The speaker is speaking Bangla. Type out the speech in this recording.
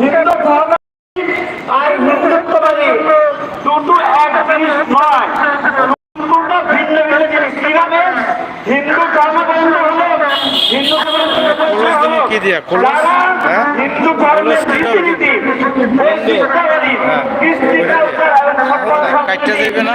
এখানে হিন্দু ধর্ম কাটতে দেবে না?